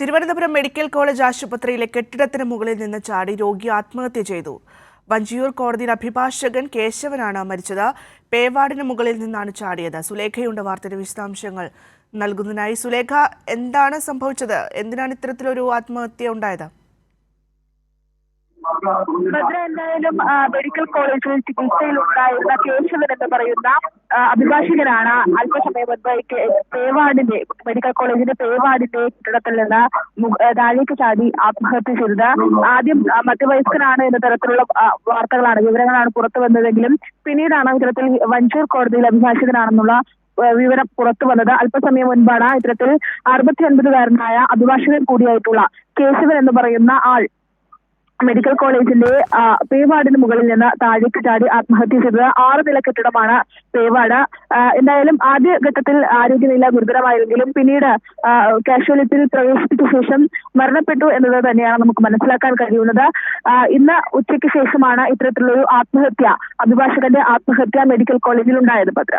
Thiruvananthapuram medical college ആശുപത്രിയിലെ കെട്ടിടത്തിന് മുകളിൽ നിന്ന് ചാടി രോഗി ആത്മഹത്യ ചെയ്തു. വഞ്ചിയൂർ കോടതിയിൽ അഭിഭാഷകൻ കേശവനാണ് മരിച്ചത്. പേവാടിന് മുകളിൽ നിന്നാണ് ചാടിയത്. സുലേഖയുണ്ട് വാർത്തയുടെ വിശദാംശങ്ങൾ നൽകുന്നതിനായി. സുലേഖ എന്താണ് സംഭവിച്ചത്? എന്തിനാണ് ഇത്തരത്തിലൊരു ആത്മഹത്യ ഉണ്ടായത്? ഭദ്ര എന്തായാലും മെഡിക്കൽ കോളേജിൽ ചികിത്സയിലുണ്ടായിരുന്ന കേശവൻ എന്ന് പറയുന്ന അഭിഭാഷകനാണ് അല്പസമയം മുൻപ് പേവാടിന്റെ മെഡിക്കൽ കോളേജിന്റെ പേവാടിന്റെ കെട്ടിടത്തിൽ നിന്ന് താഴേക്ക് ചാടി ആത്മഹത്യ ചെയ്തത്. ആദ്യം മധ്യവയസ്കനാണ് എന്ന തരത്തിലുള്ള വാർത്തകളാണ് വിവരങ്ങളാണ് പുറത്തു വന്നതെങ്കിലും പിന്നീടാണ് ഇത്തരത്തിൽ വഞ്ചൂർ കോടതിയിൽ അഭിഭാഷകനാണെന്നുള്ള വിവരം പുറത്തു വന്നത്. അല്പസമയം മുൻപാണ് ഇത്തരത്തിൽ അറുപത്തി ഒൻപതുകാരനായ അഭിഭാഷകൻ കൂടിയായിട്ടുള്ള കേശവൻ എന്ന് പറയുന്ന ആൾ മെഡിക്കൽ കോളേജിന്റെ പേവാടിന് മുകളിൽ നിന്ന് താഴേക്ക് ചാടി ആത്മഹത്യ ചെയ്തത്. ആറ് നില കെട്ടിടമാണ് പേവാട്. എന്തായാലും ആദ്യ ഘട്ടത്തിൽ ആരോഗ്യനില ഗുരുതരമായിരുന്നെങ്കിലും പിന്നീട് കാഷ്വാലിറ്റിയിൽ പ്രവേശിപ്പിച്ച ശേഷം മരണപ്പെട്ടു എന്നത് തന്നെയാണ് നമുക്ക് മനസ്സിലാക്കാൻ കഴിയുന്നത്. ഇന്ന് ഉച്ചയ്ക്ക് ശേഷമാണ് ഇത്തരത്തിലൊരു ആത്മഹത്യ അഭിഭാഷകന്റെ ആത്മഹത്യ മെഡിക്കൽ കോളേജിൽ ഉണ്ടായത് ഭദ്ര.